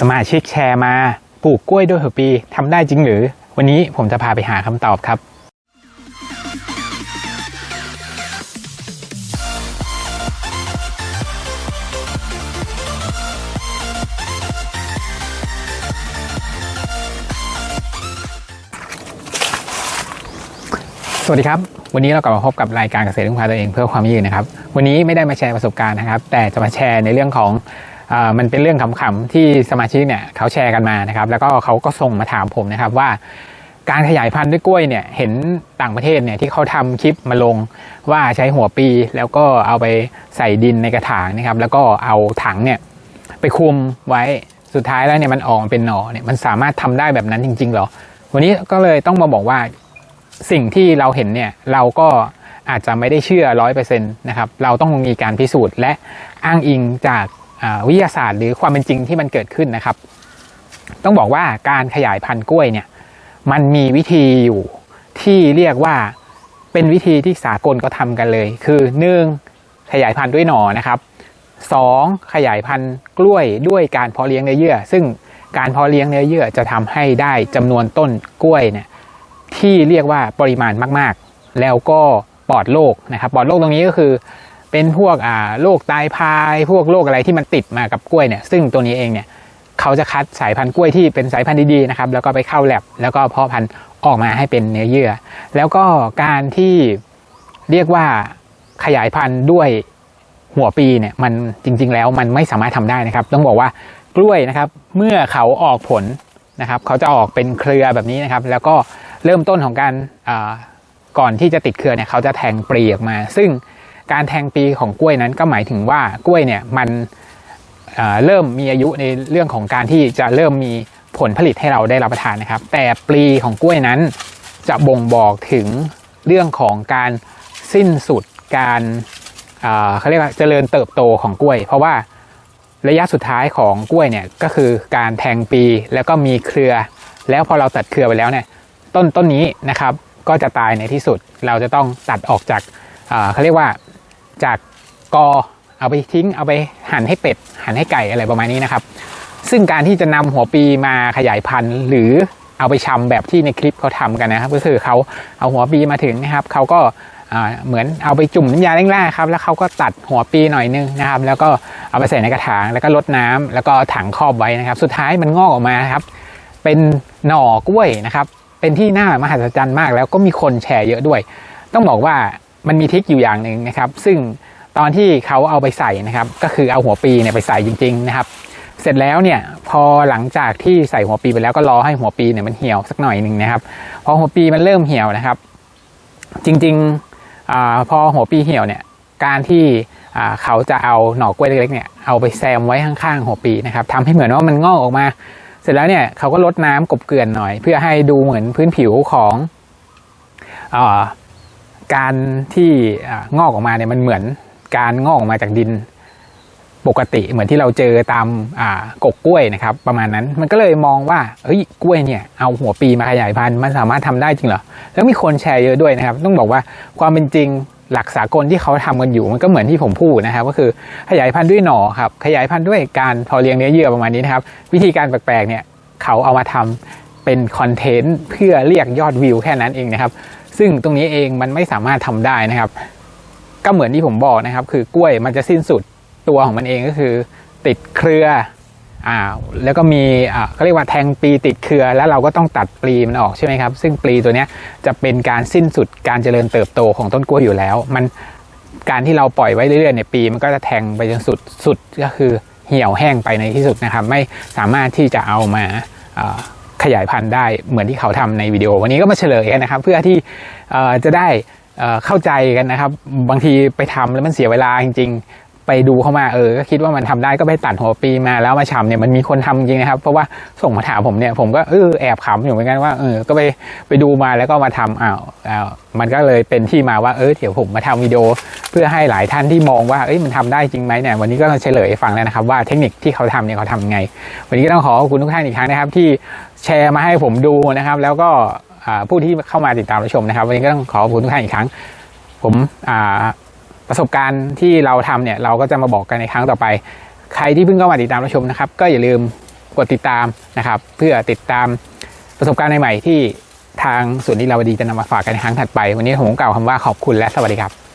สมาชิกแชร์มา ปลูกกล้วยด้วยหัวปีทำได้จริงหรือ วันนี้ผมจะพาไปหาคำตอบครับสวัสดีครับ วันนี้เรากลับมาพบกับรายการเกษตรพึ่งพาตัวเองเพื่อความยืนนะครับ วันนี้ไม่ได้มาแชร์ประสบการณ์นะครับ แต่จะมาแชร์ในเรื่องของ มันเป็นเรื่องขำๆที่สมาชิกเนี่ยเขาแชร์กันมานะครับ แล้วก็เขาก็ส่งมาถามผมนะครับว่าการขยายพันธุ์ด้วยกล้วยเนี่ยเห็นต่างประเทศเนี่ยที่เขาทำคลิปมาลงว่าใช้หัวปีแล้วก็เอาไปใส่ดินในกระถางนะครับ แล้วก็เอาถังเนี่ยไปคุมไว้สุดท้ายแล้วเนี่ยมันออกเป็นหน่อเนี่ยมันสามารถทำได้แบบนั้นจริงๆเหรอ วันนี้ก็เลยต้องมาบอกว่าสิ่งที่เราเห็นเนี่ยเราก็อาจจะไม่ได้เชื่อร้อยเปอร์เซ็นต์นะครับเราต้องมีการพิสูจน์และอ้างอิงจาก วิทยาศาสตร์หรือความเป็นจริงที่มันเกิดขึ้นนะครับ ต้องบอกว่าการขยายพันธุ์กล้วยเนี่ยมันมีวิธีอยู่ที่เรียกว่าเป็นวิธีที่สากลก็ทำกันเลย คือหนึ่งขยายพันธุ์ด้วยหน่อนะครับสองขยายพันธุ์กล้วยด้วยการเพาะเลี้ยงเนื้อเยื่อ ซึ่งการเพาะเลี้ยงเนื้อเยื่อจะทำให้ได้จำนวนต้นกล้วยเนี่ยที่เรียกว่าปริมาณมาก ๆ แล้วก็ปลอดโรคนะครับปลอดโรคตรงนี้ก็คือ เป็นพวกอ่าโรคตายพาย พวกโรคอะไรที่มันติดมากับกล้วยเนี่ย ซึ่งตัวนี้เองเนี่ยเขาจะคัดสายพันธุ์กล้วยที่เป็นสายพันธุ์ดีๆนะครับ แล้วก็ไปเข้าแลบแล้วก็เพาะพันธุ์ออกมาให้เป็นเนื้อเยื่อ แล้วก็การที่เรียกว่าขยายพันธุ์ด้วยหัวปีเนี่ยมันจริง ๆ แล้วมันไม่สามารถทำได้นะครับ ต้องบอกว่ากล้วยนะครับ เมื่อเขาออกผลนะครับ เขาจะออกเป็นเครือแบบนี้นะครับ แล้วก็เริ่มต้นของการก่อนที่จะติดเครือเนี่ยเขาจะแทงปลีออกมา ซึ่ง การแทงปีของกล้วยนั้นก็หมายถึงว่ากล้วยเนี่ยมันเริ่มมีอายุในเรื่องของการที่จะเริ่มมีผลผลิตให้เราได้รับประทานนะครับ แต่ปลีของกล้วยนั้นจะบ่งบอกถึงเรื่องของการสิ้นสุดการอ่าเขาเรียกว่าเจริญเติบโตของกล้วย เพราะว่าระยะสุดท้ายของกล้วยเนี่ยก็คือการแทงปีแล้วก็มีเครือ แล้วพอเราตัดเครือไปแล้วเนี่ยต้นต้นนี้นะครับก็จะตายในที่สุดเราจะต้องตัดออกจากอ่าเขาเรียกว่า จากกอเอาไปทิ้งเอาไปหั่นให้เป็ด หั่นให้ไก่อะไรประมาณนี้นะครับ ซึ่งการที่จะนำหัวปีมาขยายพันธุ์ หรือเอาไปชำแบบที่ในคลิปเขาทำกันนะครับ ก็คือเขาเอาหัวปีมาถึงนะครับเขาก็เหมือนเอาไปจุ่มน้ำยาแร่ๆครับแล้วเขาก็ตัดหัวปีหน่อยนึงนะครับ แล้วก็เอาไปใส่ในกระถางแล้วก็ลดน้ำแล้วก็ถังครอบไว้นะครับ สุดท้ายมันงอกออกมาครับ เป็นหน่อกล้วยนะครับ เป็นที่น่ามหัศจรรย์มาก แล้วก็มีคนแชร์เยอะด้วย ต้องบอกว่า มันมีทิคอยู่อย่างหนึ่งนะครับ ซึ่งตอนที่เขาเอาไปใส่นะครับ ก็คือเอาหัวปีเนี่ยไปใส่จริง ๆ นะครับ เสร็จแล้วเนี่ยพอหลังจากที่ใส่หัวปีไปแล้วก็รอให้หัวปีเนี่ยมันเหี่ยวสักหน่อยหนึ่งนะครับ พอหัวปีมันเริ่มเหี่ยวนะครับ จริงๆอาพอหัวปีเหี่ยวเนี่ยการที่อ่าเขาจะเอาหน่อกล้วยเล็กๆเนี่ยเอาไปแซมไว้ข้างๆหัวปีนะครับทำให้เหมือนว่ามันงอกออกมา เสร็จแล้วเนี่ยเขาก็ลดน้ำกบเกลื่อนหน่อย เพื่อให้ดูเหมือนพื้นผิวของอา การที่งอกออกมาเนี่ยมันเหมือนการงอกออกมาจากดินปกติเหมือนที่เราเจอตามอ่ากกกล้วยนะครับ ประมาณนั้นมันก็เลยมองว่าเฮ้ยกล้วยเนี่ยเอาหัวปีมาขยายพันธุ์มันสามารถทำได้จริงเหรอแล้วมีคนแชร์เยอะด้วยนะครับ ต้องบอกว่าความเป็นจริงหลักสากลที่เขาทำกันอยู่มันก็เหมือนที่ผมพูดนะครับ ก็คือขยายพันธุ์ด้วยหน่อครับขยายพันธุ์ด้วยการพาเลี้ยงเนื้อเยื่อประมาณนี้นะครับ วิธีการแปลกๆเนี่ยเขาเอามาทำเป็นคอนเทนต์เพื่อเรียกยอดวิวแค่นั้นเองนะครับ ซึ่งตรงนี้เองมันไม่สามารถทำได้นะครับ ก็เหมือนที่ผมบอกนะครับ คือกล้วยมันจะสิ้นสุดตัวของมันเองก็คือ ติดเครืออ่าแล้วก็มีอ่าเขาเรียกว่าแทงปลีติดเครือ แล้วเราก็ต้องตัดปลีมันออกใช่ไหมครับ ซึ่งปลีตัวนี้จะเป็นการสิ้นสุดการเจริญเติบโตของต้นกล้วยอยู่แล้ว มันการที่เราปล่อยไว้เรื่อยๆเนี่ยปีมันก็จะแทงไปจนสุดสุดก็คือเหี่ยวแห้งไปในที่สุดนะครับ ไม่สามารถที่จะเอามาา ขยายพันธุ์ได้เหมือนที่เขาทำในวิดีโอ วันนี้ก็มาเฉลยกันนะครับ เพื่อที่จะได้เข้าใจกันนะครับ บางทีไปทำแล้วมันเสียเวลาจริง ๆ ไปดูเข้ามาเออ ก็คิดว่ามันทำได้ก็ไปตัดหัวปีมาแล้วมาชำเนี่ยมันมีคนทำจริงนะครับ เพราะว่าส่งมาถามผมเนี่ยผมก็เออแอบขำอยู่เหมือนกันว่าเออก็ไปไปดูมาแล้วก็มาทำอ้าวอ้าวมันก็เลยเป็นที่มาว่าเออเดี๋ยวผมมาทำวิดีโอ พื่อให้หลายท่านที่มองว่าเอ้ยมันทำได้จริงไหมเนี่ยวันนี้ก็ต้องเฉลยให้ฟังแล้วนะครับ ว่าเทคนิคที่เขาทำเนี่ยเขาทำไง วันนี้ก็ต้องขอขอบคุณทุกท่านอีกครั้งนะครับ ที่แชร์มาให้ผมดูนะครับ แล้วก็ผู้ที่เข้ามาติดตามรับชมนะครับ วันนี้ก็ต้องขอขอบคุณทุกท่านอีกครั้ง ผมประสบการณ์ที่เราทำเนี่ยเราก็จะมาบอกกันในครั้งต่อไป ใครที่เพิ่งเข้ามาติดตามรับชมนะครับ ก็อย่าลืมกดติดตามนะครับ เพื่อติดตามประสบการณ์ใหม่ๆที่ทางส่วนนิราดีจะนำมาฝากกันในครั้งถัดไป วันนี้ผมกล่าวคำว่าขอบคุณและสวัสดีครับ